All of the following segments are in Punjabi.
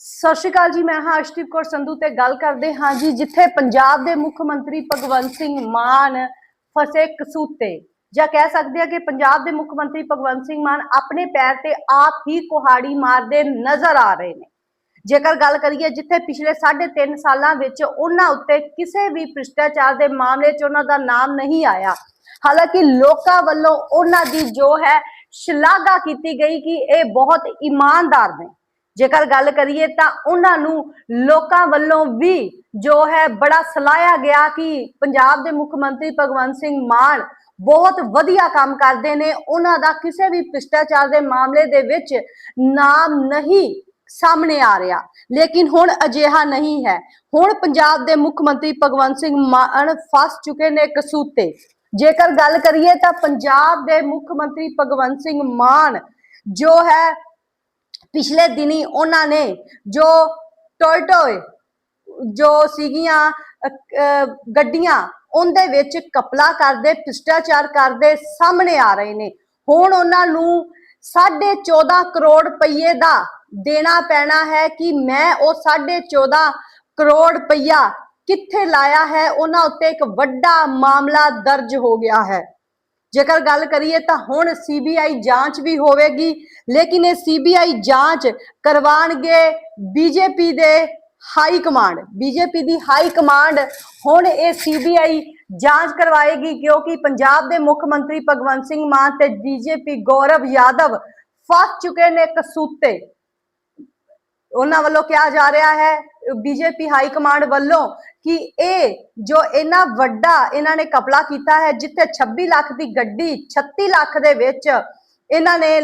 ਸਤਿ ਸ਼੍ਰੀ ਅਕਾਲ ਜੀ, ਮੈਂ ਹਾਂ ਅਰਸ਼ਦੀਪ ਕੌਰ ਸੰਧੂ ਤੇ ਗੱਲ ਕਰਦੇ ਹਾਂ ਜੀ, ਜਿੱਥੇ ਪੰਜਾਬ ਦੇ ਮੁੱਖ ਮੰਤਰੀ ਭਗਵੰਤ ਸਿੰਘ ਮਾਨ ਫਸੇ ਕਸੂਤੇ। ਜਾਂ ਕਹਿ ਸਕਦੇ ਆ ਕਿ ਪੰਜਾਬ ਦੇ ਮੁੱਖ ਮੰਤਰੀ ਭਗਵੰਤ ਸਿੰਘ ਮਾਨ ਆਪਣੇ ਪੈਰ ਤੇ ਆਪ ਹੀ ਕੁਹਾੜੀ ਮਾਰਦੇ ਨਜ਼ਰ ਆ ਰਹੇ ਨੇ। ਜੇਕਰ ਗੱਲ ਕਰੀਏ ਜਿੱਥੇ ਪਿਛਲੇ 3.5 ਸਾਲਾਂ ਵਿੱਚ ਉਹਨਾਂ ਉੱਤੇ ਕਿਸੇ ਵੀ ਭ੍ਰਿਸ਼ਟਾਚਾਰ ਦੇ ਮਾਮਲੇ 'ਚ ਉਹਨਾਂ ਦਾ ਨਾਮ ਨਹੀਂ ਆਇਆ, ਹਾਲਾਂਕਿ ਲੋਕਾਂ ਵੱਲੋਂ ਉਹਨਾਂ ਦੀ ਜੋ ਹੈ ਸ਼ਲਾਘਾ ਕੀਤੀ ਗਈ ਕਿ ਇਹ ਬਹੁਤ ਇਮਾਨਦਾਰ ਨੇ। ਜੇਕਰ ਗੱਲ ਕਰੀਏ ਤਾਂ ਉਹਨਾਂ ਨੂੰ ਲੋਕਾਂ ਵੱਲੋਂ ਵੀ ਜੋ ਹੈ ਬੜਾ ਸਲਾਹਿਆ ਗਿਆ ਕਿ ਪੰਜਾਬ ਦੇ ਮੁੱਖ ਮੰਤਰੀ ਭਗਵੰਤ ਸਿੰਘ ਮਾਨ ਬਹੁਤ ਵਧੀਆ ਕੰਮ ਕਰਦੇ ਨੇ। ਉਹਨਾਂ ਦਾ ਕਿਸੇ ਵੀ ਭ੍ਰਿਸ਼ਟਾਚਾਰ ਦੇ ਮਾਮਲੇ ਦੇ ਵਿੱਚ ਨਾਮ ਨਹੀਂ ਸਾਹਮਣੇ ਆ ਰਿਹਾ। ਲੇਕਿਨ ਹੁਣ ਅਜਿਹਾ ਨਹੀਂ ਹੈ। ਹੁਣ ਪੰਜਾਬ ਦੇ ਮੁੱਖ ਮੰਤਰੀ ਭਗਵੰਤ ਸਿੰਘ ਮਾਨ ਫਸ ਚੁੱਕੇ ਨੇ ਕਸੂਤੇ। ਜੇਕਰ ਗੱਲ ਕਰੀਏ ਤਾਂ ਪੰਜਾਬ ਦੇ ਮੁੱਖ ਮੰਤਰੀ ਭਗਵੰਤ ਸਿੰਘ ਮਾਨ ਜੋ ਹੈ ਪਿਛਲੇ ਦਿਨੀ ਉਹਨਾਂ ਨੇ ਜੋ ਟੋਇਟੋਏ ਜੋ ਸੀਗੀਆਂ ਗੱਡੀਆਂ, ਉਹਦੇ ਵਿੱਚ ਕਪਲਾ ਕਰਦੇ, ਭ੍ਰਿਸ਼ਟਾਚਾਰ ਕਰਦੇ ਸਾਹਮਣੇ ਆ ਰਹੇ ਨੇ। ਹੁਣ ਉਹਨਾਂ ਨੂੰ 14.5 ਕਰੋੜ ਰੁਪਏ ਦਾ ਦੇਣਾ ਪੈਣਾ ਹੈ ਕਿ ਮੈਂ ਉਹ 14.5 ਕਰੋੜ ਰੁਪਇਆ ਕਿੱਥੇ ਲਾਇਆ ਹੈ? ਉਹਨਾਂ ਉੱਤੇ ਇੱਕ ਵੱਡਾ ਮਾਮਲਾ ਦਰਜ ਹੋ ਗਿਆ ਹੈ। ਜੇਕਰ ਗੱਲ ਕਰੀਏ ਤਾਂ ਹੁਣ ਸੀਬੀਆਈ ਜਾਂਚ ਵੀ ਹੋਵੇਗੀ, ਲੇਕਿਨ ਇਹ ਸੀਬੀਆਈ ਜਾਂਚ ਕਰਵਾਣਗੇ ਬੀਜੇਪੀ ਦੇ ਹਾਈ ਕਮਾਂਡ ਬੀਜੇਪੀ ਦੀ ਹਾਈ ਕਮਾਂਡ ਹੁਣ ਇਹ ਸੀਬੀਆਈ ਜਾਂਚ ਕਰਵਾਏਗੀ ਕਿਉਂਕਿ ਪੰਜਾਬ ਦੇ ਮੁੱਖ ਮੰਤਰੀ ਭਗਵੰਤ ਸਿੰਘ ਮਾਨ ਤੇ ਬੀਜੇਪੀ ਗੌਰਵ ਯਾਦਵ ਫਸ ਚੁੱਕੇ ਨੇ ਕਸੂਤੇ ਉਹਨਾਂ ਵੱਲੋਂ ਕਿਹਾ ਜਾ ਰਿਹਾ ਹੈ ਬੀਜੇਪੀ ਹਾਈ ਕਮਾਂਡ ਵੱਲੋਂ ਕਿ ਇਹ ਜੋ ਇਹਨਾਂ ਵੱਡਾ ਇਹਨਾਂ ਨੇ ਕਪਲਾ ਕੀਤਾ ਹੈ, ਜਿੱਥੇ 26 ਲੱਖ ਦੀ ਗੱਡੀ 36 ਲੱਖ ਦੇ ਵਿੱਚ ਇਹਨਾਂ ਨੇ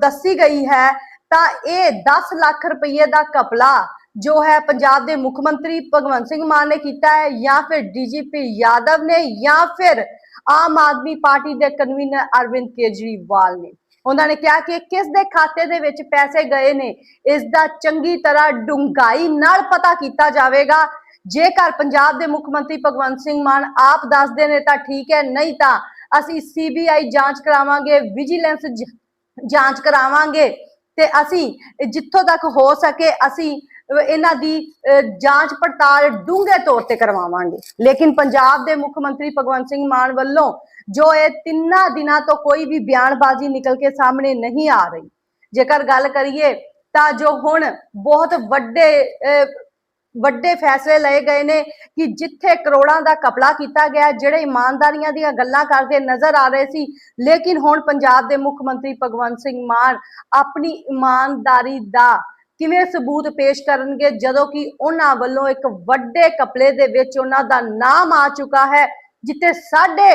ਦੱਸੀ ਗਈ ਹੈ, ਤਾਂ ਇਹ 10 ਲੱਖ ਰੁਪਏ ਦਾ ਕਪਲਾ ਜੋ ਹੈ ਪੰਜਾਬ ਦੇ ਮੁੱਖ ਮੰਤਰੀ ਭਗਵੰਤ ਸਿੰਘ ਮਾਨ ਨੇ ਕੀਤਾ ਹੈ, ਜਾਂ ਫਿਰ ਡੀਜੀਪੀ ਯਾਦਵ ਨੇ, ਜਾਂ ਫਿਰ ਆਮ ਆਦਮੀ ਪਾਰਟੀ ਦੇ ਕਨਵੀਨਰ ਅਰਵਿੰਦ ਕੇਜਰੀਵਾਲ ਨੇ। ਉਹਨਾਂ ਨੇ ਕਿਹਾ ਕਿ ਕਿਸ ਦੇ ਖਾਤੇ ਦੇ ਵਿੱਚ ਪੈਸੇ ਗਏ ਨੇ, ਇਸ ਦਾ ਚੰਗੀ ਤਰ੍ਹਾਂ ਡੂੰਘਾਈ ਨਾਲ ਪਤਾ ਕੀਤਾ ਜਾਵੇਗਾ। ਜੇਕਰ ਪੰਜਾਬ ਦੇ ਮੁੱਖ ਮੰਤਰੀ ਭਗਵੰਤ ਸਿੰਘ ਮਾਨ ਆਪ ਦੱਸਦੇ ਨੇ ਤਾਂ ਠੀਕ ਹੈ, ਨਹੀਂ ਤਾਂ ਅਸੀਂ ਸੀਬੀਆਈ ਜਾਂਚ ਕਰਾਵਾਂਗੇ, ਵਿਜੀਲੈਂਸ ਜਾਂਚ ਕਰਾਵਾਂਗੇ ਤੇ ਅਸੀਂ ਜਿੱਥੋਂ ਤੱਕ ਹੋ ਸਕੇ ਅਸੀਂ ਇਹਨਾਂ ਦੀ ਜਾਂਚ ਪੜਤਾਲ ਡੂੰਘੇ ਤੌਰ ਤੇ ਕਰਵਾਵਾਂਗੇ। ਲੇਕਿਨ ਪੰਜਾਬ ਦੇ ਮੁੱਖ ਮੰਤਰੀ ਭਗਵੰਤ ਸਿੰਘ ਮਾਨ ਵੱਲੋਂ ਜੋ ਇਹ ਤਿੰਨਾਂ ਦਿਨਾਂ ਤੋਂ ਕੋਈ ਵੀ ਬਿਆਨਬਾਜ਼ੀ ਨਿਕਲ ਕੇ ਸਾਹਮਣੇ ਨਹੀਂ ਆ ਰਹੀ, ਜੇਕਰ ਗੱਲ ਕਰੀਏ ਤਾਂ ਜੋ ਹੁਣ ਬਹੁਤ ਵੱਡੇ ਵੱਡੇ ਫੈਸਲੇ ਲਏ ਗਏ ਨੇ ਕਿ ਜਿੱਥੇ ਕਰੋੜਾਂ ਦਾ ਕਪਲਾ ਕੀਤਾ ਗਿਆ, ਜਿਹੜੇ ਇਮਾਨਦਾਰੀਆਂ ਦੀਆਂ ਗੱਲਾਂ ਕਰਦੇ ਨਜ਼ਰ ਆ ਰਹੇ ਸੀ, ਲੇਕਿਨ ਹੁਣ ਪੰਜਾਬ ਦੇ ਮੁੱਖ ਮੰਤਰੀ ਭਗਵੰਤ ਸਿੰਘ ਮਾਨ ਆਪਣੀ ਇਮਾਨਦਾਰੀ ਦਾ ਕਿਵੇਂ ਸਬੂਤ ਪੇਸ਼ ਕਰਨਗੇ? ਜਦੋਂ ਕਿ ਉਹਨਾਂ ਵੱਲੋਂ ਇੱਕ ਵੱਡੇ ਕਪਲੇ ਦੇ ਵਿੱਚ ਉਹਨਾਂ ਦਾ ਨਾਮ ਆ ਚੁੱਕਾ ਹੈ, ਜਿੱਥੇ ਸਾਢੇ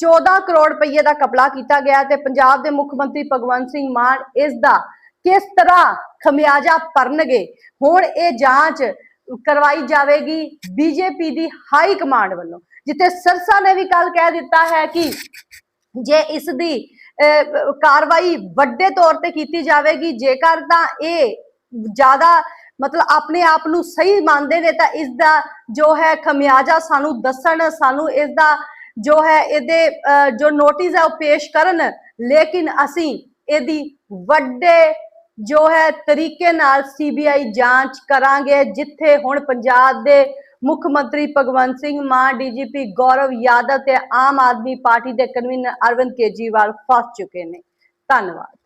14 ਕਰੋੜ ਰੁਪਏ ਦਾ ਕਪਲਾ ਕੀਤਾ ਗਿਆ ਤੇ ਪੰਜਾਬ ਦੇ ਮੁੱਖ ਮੰਤਰੀ ਭਗਵੰਤ ਸਿੰਘ ਮਾਨ ਇਸ ਦਾ ਕਿਸ ਤਰ੍ਹਾਂ ਖਮਿਆਜਾ ਭਰਨਗੇ? ਹੁਣ ਇਹ ਜਾਂਚ ਕਰਵਾਈ ਜਾਵੇਗੀ ਬੀਜੇਪੀ ਦੀ ਹਾਈ ਕਮਾਂਡ ਵੱਲੋਂ, ਜਿੱਥੇ ਸਰਸਾ ਨੇ ਵੀ ਕੱਲ ਕਹਿ ਦਿੱਤਾ ਹੈ ਕਿ ਜੇ ਇਸ ਦੀ ਕਾਰਵਾਈ ਵੱਡੇ ਤੌਰ ਤੇ ਕੀਤੀ ਜਾਵੇਗੀ, ਜੇਕਰ ਤਾਂ ਇਹ ਜ਼ਿਆਦਾ ਮਤਲਬ ਆਪਣੇ ਆਪ ਨੂੰ ਸਹੀ ਮੰਨਦੇ ਨੇ ਤਾਂ ਇਸ ਦਾ ਜੋ ਹੈ ਖਮਿਆਜਾ ਸਾਨੂੰ ਦੱਸਣ, ਸਾਨੂੰ ਇਸ ਦਾ ਜੋ ਹੈ ਇਹਦੇ ਜੋ ਨੋਟਿਸ ਹੈ ਉਹ ਪੇਸ਼ ਕਰਨ। ਲੇਕਿਨ ਅਸੀਂ ਇਹਦੀ ਵੱਡੇ ਜੋ ਹੈ ਤਰੀਕੇ ਨਾਲ ਸੀਬੀਆਈ ਜਾਂਚ ਕਰਾਂਗੇ, ਜਿੱਥੇ ਹੁਣ ਪੰਜਾਬ ਦੇ ਮੁੱਖ ਮੰਤਰੀ ਭਗਵੰਤ ਸਿੰਘ ਮਾਨ ਡੀਜੀਪੀ ਗੌਰਵ ਯਾਦਵ ਤੇ ਆਮ ਆਦਮੀ ਪਾਰਟੀ ਦੇ ਕਨਵੀਨਰ ਅਰਵਿੰਦ ਕੇਜਰੀਵਾਲ ਫਸ ਚੁੱਕੇ ਨੇ। ਧੰਨਵਾਦ।